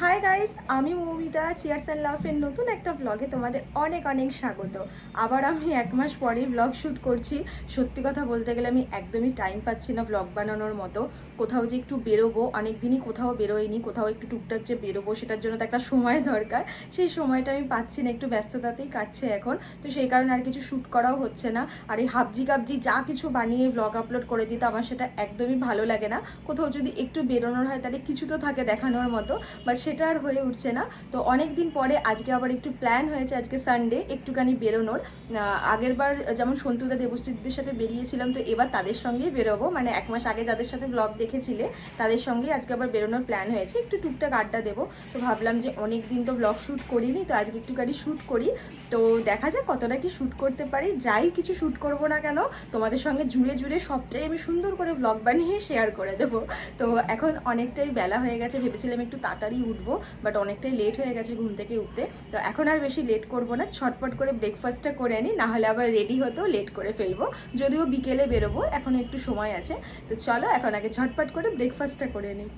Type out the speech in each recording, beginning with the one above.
Hi guys আমি Moumita cheers and লাভের নতুন একটা ব্লগে তোমাদের অনেক অনেক স্বাগত। আবার আমি এক মাস পরেই ব্লগ শ্যুট করছি। সত্যি কথা বলতে গেলে আমি একদমই টাইম পাচ্ছি না ব্লগ বানানোর মতো। কোথাও যে একটু বেরোবো অনেক দিনই কোথাও বেরোয়নি, কোথাও একটু টুকটাক যে বেরোবো, সেটার জন্য তো একটা সময় দরকার। সেই সময়টা আমি পাচ্ছি না, একটু ব্যস্ততাতেই কাটছে এখন। তো সেই কারণে আর কিছু শ্যুট করাও হচ্ছে না। আর এই হাবজি কাবজি যা কিছু বানিয়ে ব্লগ আপলোড করে দিতে আমার সেটা একদমই ভালো লাগে না। কোথাও যদি একটু বেরোনোর হয়, তাহলে কিছু তো থাকে দেখানোর মতো। বাট সেটা আর হয়ে উঠছে না। তো অনেক দিন পরে আজকে আবার একটু প্ল্যান হয়েছে আজকে সানডে একটুখানি বেরোনোর। আগের বার যেমন সন্তুদা দেবশ্রীদের সাথে বেরিয়েছিলাম, তো এবার তাদের সঙ্গেই বেরোবো। মানে এক মাস আগে যাদের সাথে ব্লগ দেখেছিলে, তাদের সঙ্গেই আজকে আবার বেরোনোর প্ল্যান হয়েছে। একটু টুকটাক আড্ডা দেবো। তো ভাবলাম যে অনেক দিন তো ব্লগ শ্যুট করিনি, তো আজকে একটুখানি শ্যুট করি। তো দেখা যাক কতটা কি শ্যুট করতে পারি। যাই কিছু শ্যুট করব না কেন, তোমাদের সঙ্গে জুড়ে জুড়ে সবটাই আমি সুন্দর করে ব্লগ বানিয়ে শেয়ার করে দেবো। তো এখন অনেকটাই বেলা হয়ে গেছে, ভেবেছিলাম একটু তাড়াতাড়ি উঠবো। বাট অনেকটাই লেট হয়ে গেছে ঘুম থেকে উঠতে। তো এখন আর বেশি লেট করব না, ছটপট করে ব্রেকফাস্টটা করে আনি, নাহলে আবার রেডি হতেও লেট করে ফেলব। যদিও বিকেলে বেরোবো, এখন একটু সময় আছে। তো চলো, এখন আগে ছটপট করে ব্রেকফাস্টটা করে নিই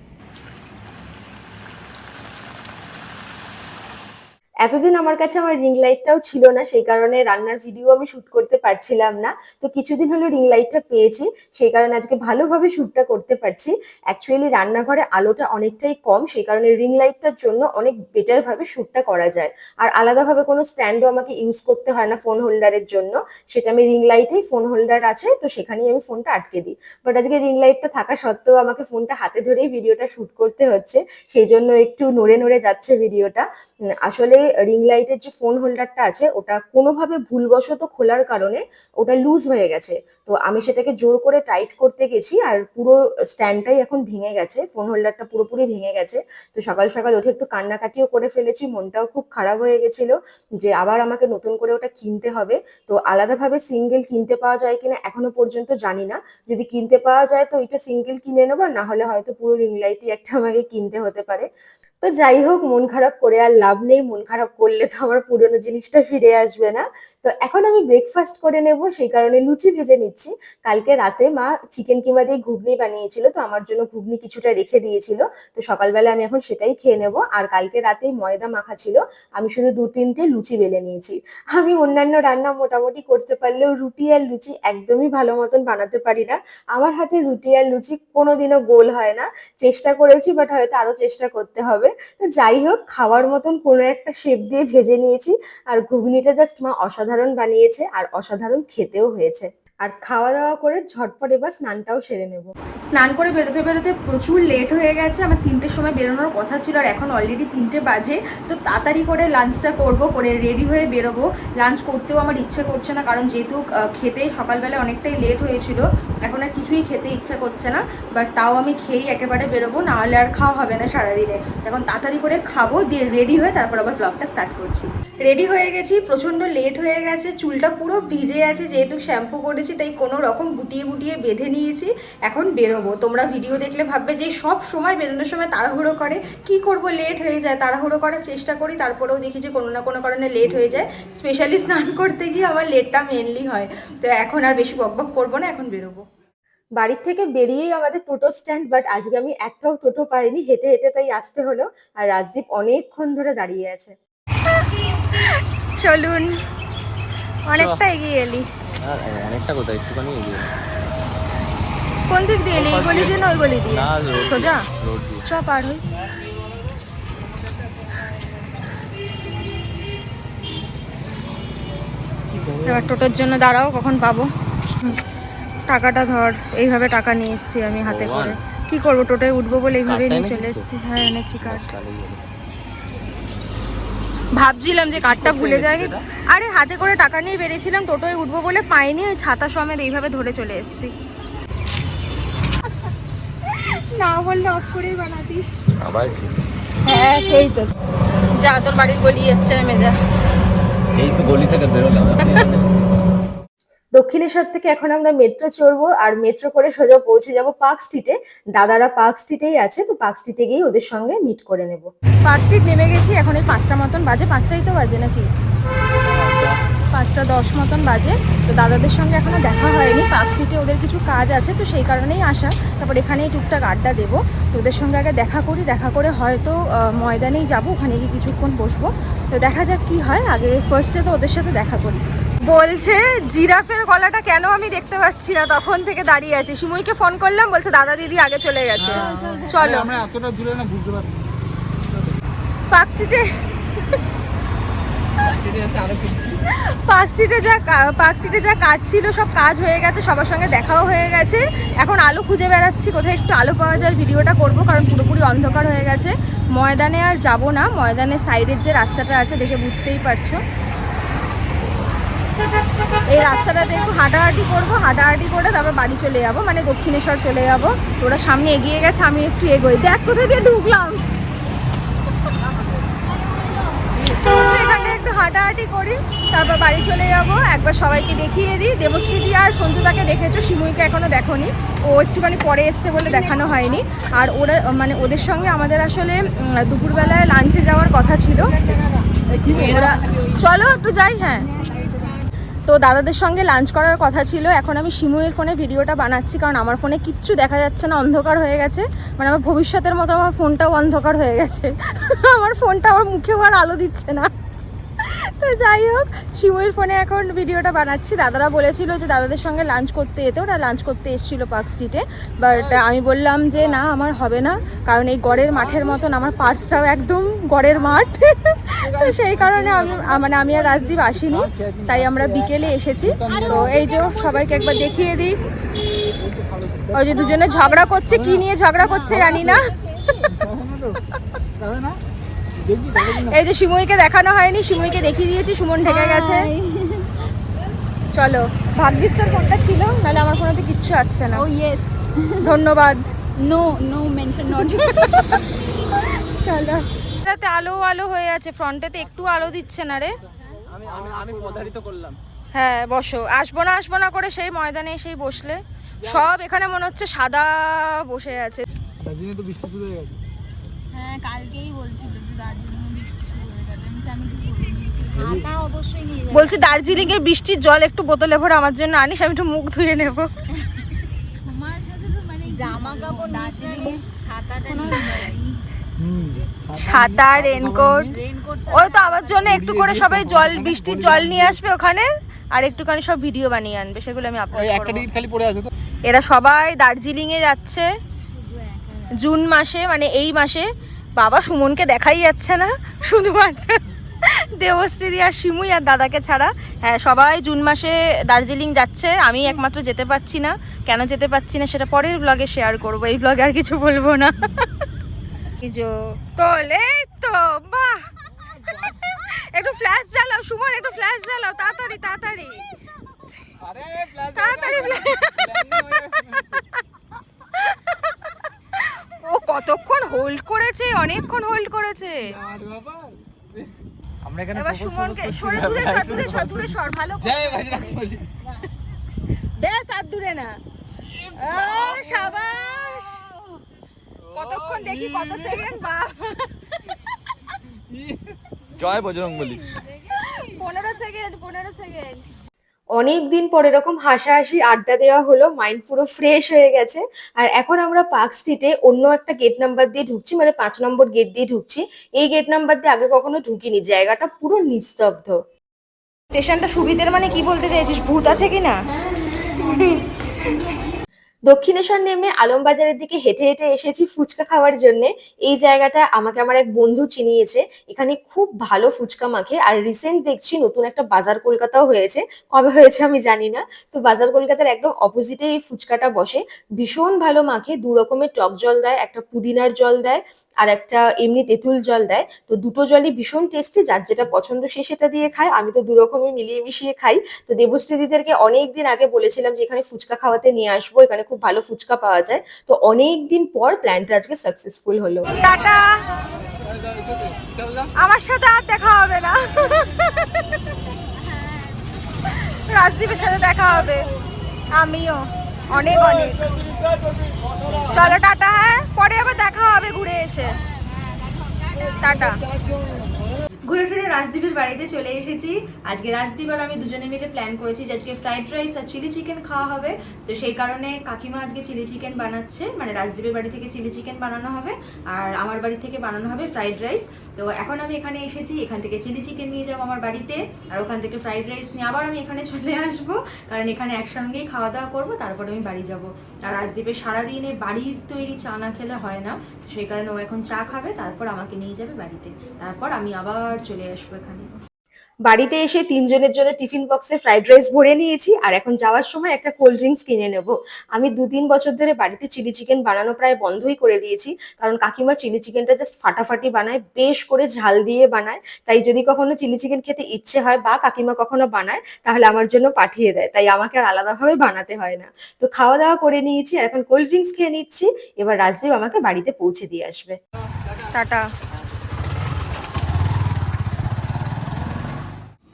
এতদিন আমার কাছে আমার রিং লাইটটাও ছিল না, সেই কারণে রান্নার ভিডিও আমি শুট করতে পারছিলাম না। তো কিছুদিন হলো রিং লাইটটা পেয়েছি, সেই কারণে আজকে ভালোভাবে শ্যুটটা করতে পারছি। অ্যাকচুয়ালি রান্নাঘরে আলোটা অনেকটাই কম, সেই কারণে রিং লাইটটার জন্য অনেক বেটার ভাবে শুটটা করা যায়। আর আলাদাভাবে কোনো স্ট্যান্ডও আমাকে ইউজ করতে হয় না ফোন হোল্ডারের জন্য। সেটা আমি রিং লাইটেই ফোন হোল্ডার আছে, তো সেখানেই আমি ফোনটা আটকে দিই। বাট আজকে রিং লাইটটা থাকা সত্ত্বেও আমাকে ফোনটা হাতে ধরেই ভিডিওটা শুট করতে হচ্ছে। সেই জন্য একটু নড়ে নড়ে যাচ্ছে ভিডিওটা আসলে রিং লাইটের যে ফোন হোল্ডারটা আছে, ওটা কোনোভাবে ভুলবশত খোলার কারণে ওটা লুজ হয়ে গেছে। তো আমি সেটাকে জোর করে টাইট করতে গেছি আর পুরো স্ট্যান্ডটাই এখন ভেঙে গেছে ফোন হোল্ডারটা পুরোপুরি ভেঙে গেছে। তো সকাল সকাল উঠে একটু কান্নাকাটিও করে ফেলেছি, মনটাও খুব খারাপ হয়ে গেছিল যে আবার আমাকে নতুন করে ওটা কিনতে হবে। তো আলাদাভাবে সিঙ্গেল কিনতে পাওয়া যায় কিনা এখনও পর্যন্ত জানি না। যদি কিনতে পাওয়া যায় তো এটা সিঙ্গেল কিনে নেব না হলে হয়তো পুরো রিং লাইটই একটা আমাকে কিনতে হতে পারে। তো যাই হোক, মন খারাপ করে আর লাভ নেই। মন খারাপ করলে তো আমার পুরোনো জিনিসটা ফিরে আসবে না। তো এখন আমি ব্রেকফাস্ট করে নেব, সেই কারণে লুচি ভেজে নিচ্ছি। কালকে রাতে মা চিকেন কিমা দিয়ে ঘুগনি বানিয়েছিল, তো আমার জন্য ঘুগনি কিছুটা রেখে দিয়েছিল। তো সকালবেলা আমি এখন সেটাই খেয়ে নেব। আর কালকে রাতেই ময়দা মাখা ছিল, আমি শুধু দু তিনটে লুচি বেলে নিয়েছি। আমি অন্যান্য রান্না মোটামুটি করতে পারলেও রুটি আর লুচি একদমই ভালো মতন বানাতে পারি না। আমার হাতে রুটি আর লুচি কোনোদিনও গোল হয় না। চেষ্টা করেছি বাট হয়তো আরও চেষ্টা করতে হবে। তো যাই হোক, খাওয়ার মতন কোনো একটা শেপ দিয়ে ভেজে নিয়েছি। আর ঘুগনিটা জাস্ট মা অসাধারণ বানিয়েছে, আর অসাধারণ খেতেও হয়েছে। আর খাওয়া দাওয়া করে ঝটপট এবার স্নানটাও সেরে নেব। স্নান করে বেরোতে বেরোতে প্রচুর লেট হয়ে গেছে, আমার তিনটের সময় বেরোনোর কথা ছিল আর এখন অলরেডি তিনটে বাজে, তো তাড়াতাড়ি করে লাঞ্চটা করব, করে রেডি হয়ে বেরোবো। লাঞ্চ করতেও আমার ইচ্ছে করছে না, কারণ যেহেতু খেতে সকালবেলা অনেকটাই লেট হয়েছিল, এখন আর কিছুই খেতে ইচ্ছে করছে না বাট তাও আমি খেয়েই একেবারে বেরোবো না হলে আর খাওয়া হবে না সারাদিনে। এখন তাড়াতাড়ি করে খাব, দিয়ে রেডি হয়ে তারপর আবার ব্লগটা স্টার্ট করছি। রেডি হয়ে গেছি, প্রচণ্ড লেট হয়ে গেছে, চুলটা পুরো ভিজে আছে, যেহেতু শ্যাম্পু করেছি তাই কোনো রকম গুটিয়ে গুটিয়ে বেঁধে নিয়েছি, এখন বেরোবো। তোমরা ভিডিও দেখলে ভাববে যে সব সময় বেরোনোর সময় তাড়াহুড়ো করে, কি করব? লেট হয়ে যায়, তাড়াহুড়ো করার চেষ্টা করি, তারপরেও দেখি যে কোনো না কোনো কারণে লেট হয়ে যায়। স্পেশালি স্নান করতে গিয়ে আমার লেটটা মেনলি হয়। তো এখন আর বেশি বকবক করব না, এখন বেরোবো। বাড়ির থেকে বেরিয়েই আমাদের টোটো স্ট্যান্ড বাট আজকে আমি একটাও টোটো পাইনি, হেঁটে হেঁটে তাই আসতে হলো। আর রাজদীপ অনেকক্ষণ ধরে দাঁড়িয়ে আছে। চলুন, অনেকটা এগিয়ে এলি। আর অনেকটা কোথায়? একটুখানি এগিয়ে কোন দিক দিয়ে এলি? এই গলি দিয়ে না ওই গলি দিয়ে? সোজা? চ পার হই। এবার টোটোর জন্য দাঁড়াও কখন পাবো? টাকাটা ধর এইভাবে টাকা নিয়ে এসছি আমি হাতে করে। কি করব? টোটোয় উঠবো বলে এইভাবে নিয়ে চলে? এসেছি। হ্যাঁ এনেছি কার্ড হলো। ভাবছিলাম যে কার্ডটা ভুলে যায়নি আরে হাতে করে টাকা নিয়ে বেরিয়েছিলাম টোটোয় উঠবো বলে পাইনি ওই ছাতা সমেত এইভাবে ধরে চলে এসেছি। না বললে অফ করেই বানাতিস। আবার কি? হ্যাঁ সেই তো। যা তোর বাড়ির গলি যাচ্ছে মেজা এই তো গলি থেকে বেরোলাম। দক্ষিণেশ্বর থেকে এখন আমরা মেট্রো চড়বো আর মেট্রো করে সোজা পৌঁছে যাব পার্ক স্ট্রিটে দাদারা পার্ক স্ট্রিটেই আছে, তো পার্ক স্ট্রিটে গিয়ে ওদের সঙ্গে মিট করে নেব। পার্ক স্ট্রিট নেমে গেছি, এখন এই পাঁচটা মতন বাজে। পাঁচটাই তো বাজে নাকি? পাঁচটা দশ মতন বাজে। তো দাদাদের সঙ্গে এখনও দেখা হয়নি। পার্ক স্ট্রিটে ওদের কিছু কাজ আছে, তো সেই কারণেই আসা। তারপর এখানেই টুকটাক আড্ডা দেবো। তো ওদের সঙ্গে আগে দেখা করি, দেখা করে হয়তো ময়দানেই যাব। ওখানে গিয়ে কিছুক্ষণ বসবো। তো দেখা যাক কি হয়। আগে ফার্স্টে তো ওদের সাথে দেখা করি। বলছে জিরাফের গলাটা কেন আমি দেখতে পাচ্ছি না? তখন থেকে দাঁড়িয়ে আছি। সিমুইকে ফোন করলাম বলছে দাদা দিদি আগে চলে গেছে। চলো আমরা এতটা দূরে না বুঝতে পারছি পার্ক স্ট্রিটে পার্ক স্ট্রিটে যা পার্ক স্ট্রিটে যা কাজ ছিল সব কাজ হয়ে গেছে সবার সঙ্গে দেখাও হয়ে গেছে। এখন আলো খুঁজে বেড়াচ্ছি কোথায় একটু আলো পাওয়া যায় ভিডিওটা করব কারণ পুরোপুরি অন্ধকার হয়ে গেছে। ময়দানে আর যাব না ময়দানের সাইডের যে রাস্তাটা আছে দেখে বুঝতেই পারছ। এই রাস্তাটাতে একটু হাঁটাহাঁটি করব হাঁটাহাঁটি করে তারপর বাড়ি চলে যাব। মানে দক্ষিণেশ্বর চলে যাব। ওরা সামনে এগিয়ে গেছে আমি একটু এগোই। দেখ কোথায় দিয়ে ঢুকলাম? এখানে একটু হাঁটাহাঁটি করি তারপর বাড়ি চলে যাব। একবার সবাইকে দেখিয়ে দিই। দেবশ্রীদি আর সঞ্জুদাকে দেখেছ শিমুইকে এখনও দেখোনি। ও একটুখানি পরে এসছে বলে দেখানো হয়নি। আর ওরা মানে ওদের সঙ্গে আমাদের আসলে দুপুরবেলায় লাঞ্চে যাওয়ার কথা ছিল। ওরা চলো একটু যাই হ্যাঁ। তো দাদাদের সঙ্গে লাঞ্চ করার কথা ছিল। এখন আমি শিমুয়ের ফোনে ভিডিওটা বানাচ্ছি, কারণ আমার ফোনে কিচ্ছু দেখা যাচ্ছে না, অন্ধকার হয়ে গেছে। মানে আমার ভবিষ্যতের মতো আমার ফোনটাও অন্ধকার হয়ে গেছে। আমার ফোনটা আমার মুখেও আর আলো দিচ্ছে না। তো যাই হোক শিমুয়ের ফোনে এখন ভিডিওটা বানাচ্ছি। দাদারা বলেছিল যে দাদাদের সঙ্গে লাঞ্চ করতে যেতে, ওরা লাঞ্চ করতে এসেছিল পার্ক স্ট্রিটে বাট আমি বললাম যে, না, আমার হবে না। কারণ এই গড়ের মাঠের মতন আমার পার্সটাও একদম গড়ের মাঠ। তো সেই কারণে আমি মানে আমি আর রাজদীপ আসিনি তাই আমরা বিকেলে এসেছি। তো এই যে সবাইকে একবার দেখিয়ে দিই। ওই যে দুজনে ঝগড়া করছে কি নিয়ে ঝগড়া করছে জানি না। না না এই যে সিমুইকে দেখানো হয়নি সিমুইকে দেখিয়ে দিয়েছি সুমন ঢেকে গেছে। চলো ভাগ্যিস তোর ফোনটা ছিল নাহলে আমার ফোনে তো কিচ্ছু আসছে না। ও ইয়েস ধন্যবাদ। No, no mention not. চলো। রাতে আলো আলো হয়ে আছে ফ্রন্টেতে একটু আলো দিচ্ছে না রে। আমি আমি আমি করলাম। হ্যাঁ বসো। আসব না আসব না করে সেই ময়দানে এসেই বসলে। সব এখানে মনে হচ্ছে সাদা বসে আছে। দার্জিলিংয়ে তো বৃষ্টি শুরু হয়ে গেছে। হ্যাঁ কালকেই বলছিল যে দার্জিলিং এ বৃষ্টি শুরু হয়ে গেছে। আমি বলছি, আমি ছাতা অবশ্যই নিয়ে যাব। বলছি দার্জিলিং এর বৃষ্টির জল একটু বোতলে ভরে আমার জন্য আনিস আমি একটু মুখ ধুয়ে নেব। তোমার সাথে তো মানে জামা কাপড় দার্জিলিং ছাতাটা ছাতা রেনকোট ওই তো আমার জন্য একটু করে সবাই জল বৃষ্টির জল নিয়ে আসবে ওখানে আর একটুখানি সব ভিডিও বানিয়ে আনবে সেগুলো আমি আপলোড করব। খালি পড়ে আছে তো। এরা সবাই দার্জিলিং এ যাচ্ছে। জুন মাসে মানে এই মাসে বাবা সুমনকে দেখাই যাচ্ছে না শুধুমাত্র দেবশ্রী আর শিমুই আর দাদাকে ছাড়া। হ্যাঁ সবাই জুন মাসে দার্জিলিং যাচ্ছে আমি একমাত্র যেতে পারছি না। কেন যেতে পারছি না সেটা পরের ব্লগে শেয়ার করব এই ব্লগে আর কিছু বলব না। এই যে তোলে তো বাহ। একটু ফ্ল্যাশ জ্বালাও সুমন একটু ফ্ল্যাশ জ্বালাও তাড়াতাড়ি তাড়াতাড়ি। তাড়াতাড়ি ও কতক্ষণ হোল্ড করেছে অনেকক্ষণ হোল্ড করেছে। আমরা এখানে এবার সুমনকে সরে দূরে সর দূরে সর দূরে সর ভালো জয় বাজরং বেশ আর দূরে না। ও কতক্ষণ দেখি কত সেকেন্ড বাপ। জয় বজরং বলি। পনেরো সেকেন্ড পনেরো সেকেন্ড অনেক দিন পর এরকম হাসাহাসি আড্ডা দেওয়া হলো মাইন্ড পুরো ফ্রেশ হয়ে গেছে। আর এখন আমরা পার্ক স্ট্রিটে অন্য একটা গেট নাম্বার দিয়ে ঢুকছি মানে পাঁচ নম্বর গেট দিয়ে ঢুকছি। এই গেট নাম্বার দিয়ে আগে কখনো ঢুকিনি জায়গাটা পুরো নিস্তব্ধ। স্টেশনটা সুবিধের মানে কি বলতে চাইছিস? ভূত আছে কি না দক্ষিণেশ্বর নেমে আলমবাজারের দিকে হেঁটে হেঁটে এসেছি ফুচকা খাওয়ার জন্য। এই জায়গাটা আমাকে আমার এক বন্ধু চিনিয়েছে। এখানে খুব ভালো ফুচকা মাখে। আর রিসেন্ট দেখছি নতুন একটা বাজার কলকাতাও হয়েছে। কবে হয়েছে আমি জানি না। তো বাজার কলকাতার একদম অপোজিটে এই ফুচকাটা বসে। ভীষণ ভালো মাখে। দু রকমের টক জল দেয়, একটা পুদিনার জল দেয়, আর একটা এমনি তেঁতুল জল দেয়। তো দুটো জলই ভীষণ টেস্টি যার যেটা পছন্দ সে সেটা দিয়ে খায়। আমি তো দু রকমই মিলিয়ে মিশিয়ে খাই। তো দেবশ্রী দিদেরকে অনেক দিন আগে বলেছিলাম যে এখানে ফুচকা খাওয়াতে নিয়ে আসব। এখানে খুব ভালো ফুচকা পাওয়া যায়। তো অনেক দিন পর প্ল্যানটা আজকে সাকসেসফুল হলো। টাটা। আমার সাথে আর দেখা হবে না। রাজদীপের সাথে দেখা হবে। আমিও। অনেক অনেক। চলো টাটা হ্যাঁ? পরে আবার দেখা হবে ঘুরে এসে। টাটা। ঘুরে ফিরে রাজদীপের বাড়িতে চলে এসেছি। আজকে রাজদীপ আর আমি দুজনে মিলে প্ল্যান করেছি যে আজকে ফ্রাইড রাইস আর চিলি চিকেন খাওয়া হবে। তো সেই কারণে কাকিমা আজকে চিলি চিকেন বানাচ্ছে। মানে রাজদীপের বাড়ি থেকে চিলি চিকেন বানানো হবে। আর আমার বাড়ি থেকে বানানো হবে ফ্রাইড রাইস তো এখন আমি এখানে এসেছি, এখান থেকে চিলি চিকেন নিয়ে যাব আমার বাড়িতে, আর ওখান থেকে ফ্রাইড রাইস নিয়ে আবার আমি এখানে চলে আসব, কারণ এখানে একসঙ্গেই খাওয়া দাওয়া করব, তারপরে আমি বাড়ি যাব। আর রাজদীপের সারাদিনে বাড়ির তৈরি চা না খেলে হয় না সেই কারণে ও এখন চা খাবে, তারপর আমাকে নিয়ে যাবে বাড়িতে। তারপর আমি আবার চলে আসব এখানে। বাড়িতে এসে তিনজনের জন্য টিফিন বক্সে ফ্রাইড রাইস ভরে নিয়েছি, আর এখন যাওয়ার সময় একটা কোল্ড ড্রিঙ্কস কিনে নেব। আমি দু তিন বছর ধরে বাড়িতে চিলি চিকেন বানানো প্রায় বন্ধই করে দিয়েছি, কারণ কাকিমা চিলি চিকেনটা জাস্ট ফাটাফাটি বানায়, বেশ করে ঝাল দিয়ে বানায়। তাই যদি কখনো চিলি চিকেন খেতে ইচ্ছে হয় বা কাকিমা কখনো বানায়, তাহলে আমার জন্য পাঠিয়ে দেয়। তাই আমাকে আর আলাদাভাবে বানাতে হয় না। তো খাওয়া দাওয়া করে নিয়েছি, আর এখন কোল্ড ড্রিঙ্কস খেয়ে নিচ্ছি। এবার রাজদীপ আমাকে বাড়িতে পৌঁছে দিয়ে আসবে। টাটা।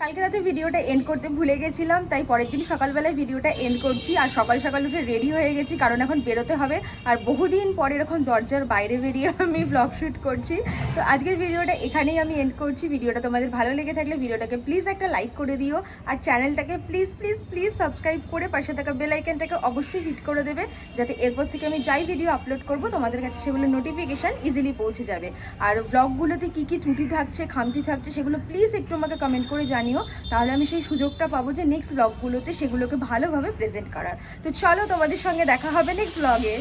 কালকে রাতে ভিডিওটা এন্ড করতে ভুলে গেছিলাম, তাই পরের দিন সকালবেলায় ভিডিওটা এন্ড করছি। আর সকাল সকাল উঠে রেডি হয়ে গেছি, কারণ এখন বেরোতে হবে। আর বহুদিন পরে এরকম দরজার বাইরে বেরিয়ে আমি ব্লগ শ্যুট করছি। তো আজকের ভিডিওটা এখানেই আমি এন্ড করছি। ভিডিওটা তোমাদের ভালো লেগে থাকলে ভিডিওটাকে প্লিজ একটা লাইক করে দিও। আর চ্যানেলটাকে প্লিজ প্লিজ প্লিজ সাবস্ক্রাইব করে পাশে থাকা বেল আইকনটাকে অবশ্যই হিট করে দেবে, যাতে এরপর থেকে আমি যাই ভিডিও আপলোড করব, তোমাদের কাছে সেগুলো নোটিফিকেশান ইজিলি পৌঁছে যাবে। আর ব্লগগুলোতে কী কী ত্রুটি থাকছে, খামতি থাকছে, সেগুলো প্লিজ একটু আমাকে কমেন্ট করে জানিও তাহলে আমি সেই সুযোগটা পাবো যে নেক্সট ব্লগগুলোতে সেগুলোকে ভালোভাবে প্রেজেন্ট করার। তো চলো তোমাদের সঙ্গে দেখা হবে নেক্সট ব্লগে